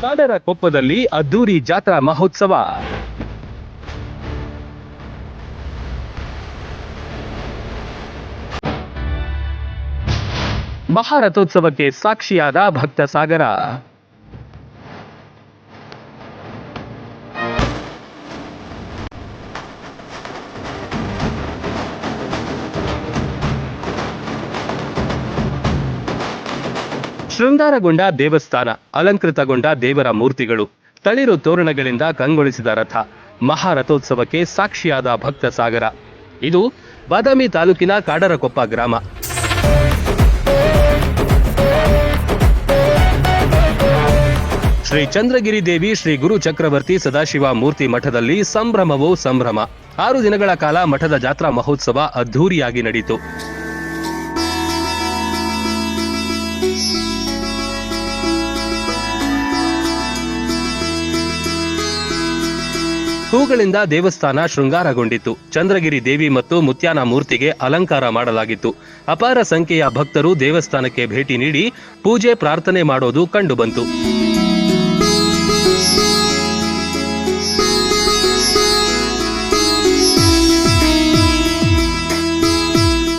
ಕಾಡರ ಕೊಪ್ಪದಲ್ಲಿ ಅದ್ದೂರಿ ಜಾತ್ರಾ ಮಹೋತ್ಸವ. ಮಹಾರಥೋತ್ಸವಕ್ಕೆ ಸಾಕ್ಷಿಯಾದ ಭಕ್ತ ಸಾಗರ ಶೃಂಗಾರಗೊಂಡ ದೇವಸ್ಥಾನ, ಅಲಂಕೃತಗೊಂಡ ದೇವರ ಮೂರ್ತಿಗಳು, ತಳಿರು ತೋರಣಗಳಿಂದ ಕಂಗೊಳಿಸಿದ ರಥ, ಮಹಾರಥೋತ್ಸವಕ್ಕೆ ಸಾಕ್ಷಿಯಾದ ಭಕ್ತ ಸಾಗರ ಇದು ಬಾದಾಮಿ ತಾಲೂಕಿನ ಕಾಡರಕೊಪ್ಪ ಗ್ರಾಮ. ಶ್ರೀ ಚಂದ್ರಗಿರಿ ದೇವಿ ಶ್ರೀ ಗುರು ಚಕ್ರವರ್ತಿ ಸದಾಶಿವ ಮೂರ್ತಿ ಮಠದಲ್ಲಿ ಸಂಭ್ರಮವೋ ಸಂಭ್ರಮ. ಆರು ದಿನಗಳ ಕಾಲ ಮಠದ ಜಾತ್ರಾ ಮಹೋತ್ಸವ ಅದ್ಧೂರಿಯಾಗಿ ನಡೆಯಿತು ಹೂಗಳಿಂದ ದೇವಸ್ಥಾನ ಶೃಂಗಾರಗೊಂಡಿತ್ತು. ಚಂದ್ರಗಿರಿ ದೇವಿ ಮತ್ತು ಮುತ್ಯಾನ ಮೂರ್ತಿಗೆ ಅಲಂಕಾರ ಮಾಡಲಾಗಿತ್ತು. ಅಪಾರ ಸಂಖ್ಯೆಯ ಭಕ್ತರು ದೇವಸ್ಥಾನಕ್ಕೆ ಭೇಟಿ ನೀಡಿ ಪೂಜೆ ಪ್ರಾರ್ಥನೆ ಮಾಡೋದು ಕಂಡುಬಂತು.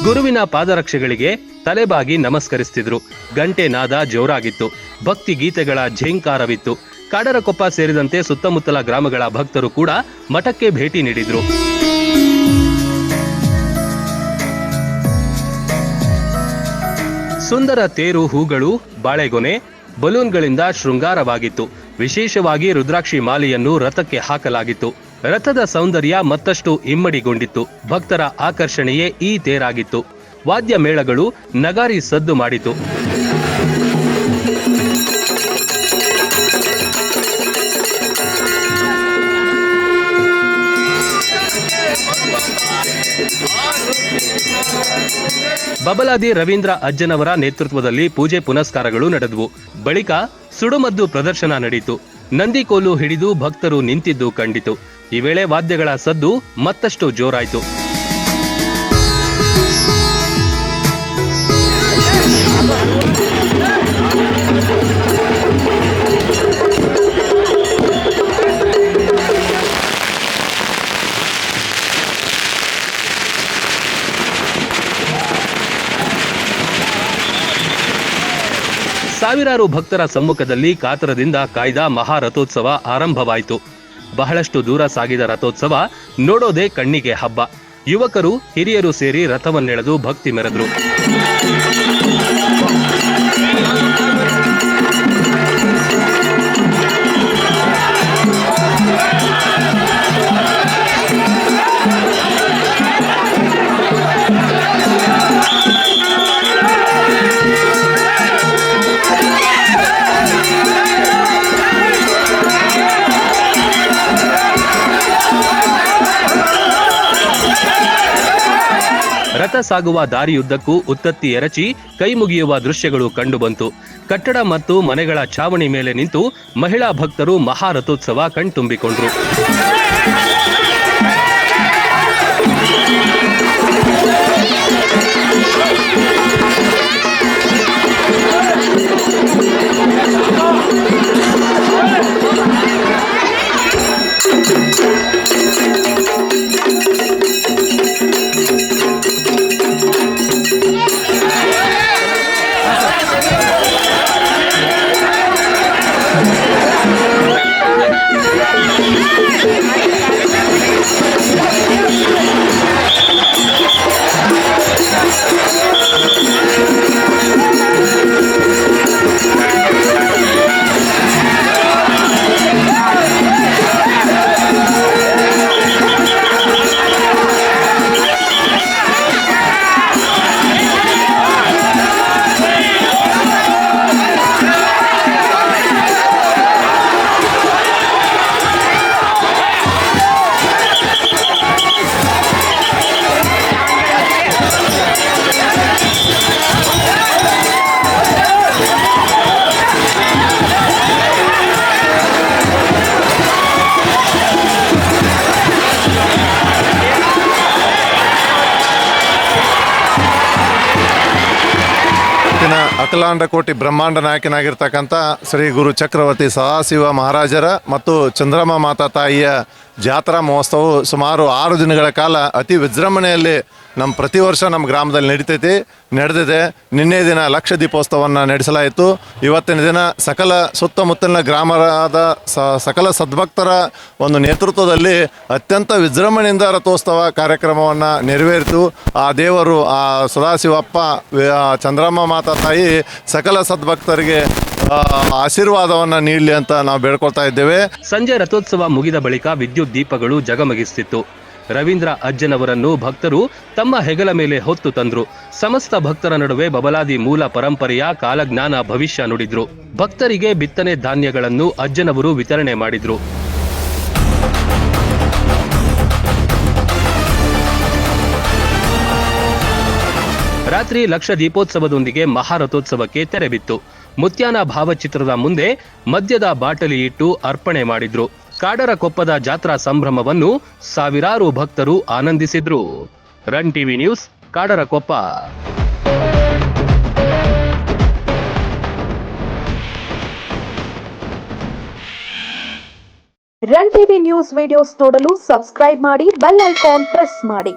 ಗುರುವಿನ ಪಾದರಕ್ಷೆಗಳಿಗೆ ತಲೆಬಾಗಿ ನಮಸ್ಕರಿಸ್ತಿದ್ರು. ಗಂಟೆ ನಾದ ಜೋರಾಗಿತ್ತು. ಭಕ್ತಿ ಗೀತೆಗಳ ಝೇಂಕಾರವಿತ್ತು. ಕಾಡರಕೊಪ್ಪ ಸೇರಿದಂತೆ ಸುತ್ತಮುತ್ತಲ ಗ್ರಾಮಗಳ ಭಕ್ತರು ಕೂಡ ಮಠಕ್ಕೆ ಭೇಟಿ ನೀಡಿದ್ರು. ಸುಂದರ ತೇರು, ಹೂಗಳು, ಬಾಳೆಗೊನೆ ಬಲೂನ್ಗಳಿಂದ ಶೃಂಗಾರವಾಗಿತ್ತು. ವಿಶೇಷವಾಗಿ ರುದ್ರಾಕ್ಷಿ ಮಾಲೆಯನ್ನು ರಥಕ್ಕೆ ಹಾಕಲಾಗಿತ್ತು. ರಥದ ಸೌಂದರ್ಯ ಮತ್ತಷ್ಟು ಇಮ್ಮಡಿಗೊಂಡಿತ್ತು. ಭಕ್ತರ ಆಕರ್ಷಣೆಯೇ ಈ ತೇರಾಗಿತ್ತು. ವಾದ್ಯ ಮೇಳಗಳು ನಗಾರಿ ಸದ್ದು ಮಾಡಿತು. ಬಬಲಾದಿ ರವೀಂದ್ರ ಅಜ್ಜನವರ ನೇತೃತ್ವದಲ್ಲಿ ಪೂಜೆ ಪುನಸ್ಕಾರಗಳು ನಡೆದವು. ಬಳಿಕ ಸುಡುಮದ್ದು ಪ್ರದರ್ಶನ ನಡೆಯಿತು ನಂದಿಕೋಲು ಹಿಡಿದು ಭಕ್ತರು ನಿಂತಿದ್ದು ಕಂಡಿತು. ಈ ವೇಳೆ ವಾದ್ಯಗಳ ಸದ್ದು ಮತ್ತಷ್ಟು ಜೋರಾಯಿತು. ಸಾವಿರಾರು ಭಕ್ತರ ಸಮ್ಮುಖದಲ್ಲಿ ಕಾತರದಿಂದ ಕಾಯ್ದ ಮಹಾರಥೋತ್ಸವ ಆರಂಭವಾಯಿತು. ಬಹಳಷ್ಟು ದೂರ ಸಾಗಿದ ರಥೋತ್ಸವ ನೋಡೋದೇ ಕಣ್ಣಿಗೆ ಹಬ್ಬ. ಯುವಕರು, ಹಿರಿಯರು ಸೇರಿ ರಥವನ್ನೆಳೆದು ಭಕ್ತಿ ಮೆರೆದ್ರು. ರಥ ಸಾಗುವ ದಾರಿಯುದ್ದಕ್ಕೂ ಉತ್ತತ್ತಿ ಎರಚಿ ಕೈ ಮುಗಿಯುವ ದೃಶ್ಯಗಳು ಕಂಡುಬಂತು. ಕಟ್ಟಡ ಮತ್ತು ಮನೆಗಳ ಛಾವಣಿ ಮೇಲೆ ನಿಂತು ಮಹಿಳಾ ಭಕ್ತರು ಮಹಾರಥೋತ್ಸವ ಕಣ್ತುಂಬಿಕೊಂಡ್ರು. は。ಅಖಿಲಾಂಡ ಕೋಟಿ ಬ್ರಹ್ಮಾಂಡ ನಾಯಕನಾಗಿರ್ತಕ್ಕಂಥ ಶ್ರೀ ಗುರು ಚಕ್ರವರ್ತಿ ಸದಾಶಿವ ಮಹಾರಾಜರ ಮತ್ತು ಚಂದ್ರಮ್ಮ ಮಾತಾ ತಾಯಿಯ ಜಾತ್ರಾ ಮಹೋತ್ಸವವು ಸುಮಾರು ಆರು ದಿನಗಳ ಕಾಲ ಅತಿ ವಿಜೃಂಭಣೆಯಲ್ಲಿ ನಮ್ಮ ಪ್ರತಿ ವರ್ಷ ನಮ್ಮ ಗ್ರಾಮದಲ್ಲಿ ನಡೀತೈತಿ, ನಡೆದಿದೆ. ನಿನ್ನೆ ದಿನ ಲಕ್ಷ ದೀಪೋತ್ಸವವನ್ನು ನಡೆಸಲಾಯಿತು. ಇವತ್ತಿನ ದಿನ ಸಕಲ ಸುತ್ತಮುತ್ತಲಿನ ಗ್ರಾಮದ ಸ, ಸಕಲ ಸದ್ಭಕ್ತರ ಒಂದು ನೇತೃತ್ವದಲ್ಲಿ ಅತ್ಯಂತ ವಿಜೃಂಭಣೆಯಿಂದ ರಥೋತ್ಸವ ಕಾರ್ಯಕ್ರಮವನ್ನು ನೆರವೇರಿತು. ಆ ದೇವರು, ಆ ಸದಾಶಿವಪ್ಪ ಚಂದ್ರಮ್ಮ ಮಾತಾ ತಾಯಿ ಸಕಲ ಸದ್ಭಕ್ತರಿಗೆ ಆಶೀರ್ವಾದವನ್ನು ನೀಡಲಿ ಅಂತ ನಾವು ಬೇಡ್ಕೊಳ್ತಾ ಇದ್ದೇವೆ. ಸಂಜೆ ರಥೋತ್ಸವ ಮುಗಿದ ಬಳಿಕ ವಿದ್ಯುತ್ ದೀಪಗಳು ಜಗಮಗಿಸುತ್ತಿತ್ತು ರವೀಂದ್ರ ಅಜ್ಜನವರನ್ನು ಭಕ್ತರು ತಮ್ಮ ಹೆಗಲ ಮೇಲೆ ಹೊತ್ತು ತಂದ್ರು. ಸಮಸ್ತ ಭಕ್ತರ ನಡುವೆ ಬಬಲಾದಿ ಮೂಲ ಪರಂಪರೆಯ ಕಾಲಜ್ಞಾನ ಭವಿಷ್ಯ ನುಡಿದ್ರು. ಭಕ್ತರಿಗೆ ಬಿತ್ತನೆ ಧಾನ್ಯಗಳನ್ನು ಅಜ್ಜನವರು ವಿತರಣೆ ಮಾಡಿದ್ರು. ರಾತ್ರಿ ಲಕ್ಷ ದೀಪೋತ್ಸವದೊಂದಿಗೆ ಮಹಾರಥೋತ್ಸವಕ್ಕೆ ತೆರೆ ಬಿತ್ತು. ಮುತ್ಯಾನ ಭಾವಚಿತ್ರದ ಮುಂದೆ ಮದ್ಯದ ಬಾಟಲಿ ಇಟ್ಟು ಅರ್ಪಣೆ ಮಾಡಿದ್ರು. ಕಾಡರ ಕೊಪ್ಪದ ಜಾತ್ರಾ ಸಂಭ್ರಮವನ್ನು ಸಾವಿರಾರು ಭಕ್ತರು ಆನಂದಿಸಿದ್ರು. Run TV news, Kadara Koppa. Run TV news videos ನೋಡಲು ಸಬ್ಸ್ಕ್ರೈಬ್ ಮಾಡಿ, ಬೆಲ್ ಐಕಾನ್ ಪ್ರೆಸ್ ಮಾಡಿ.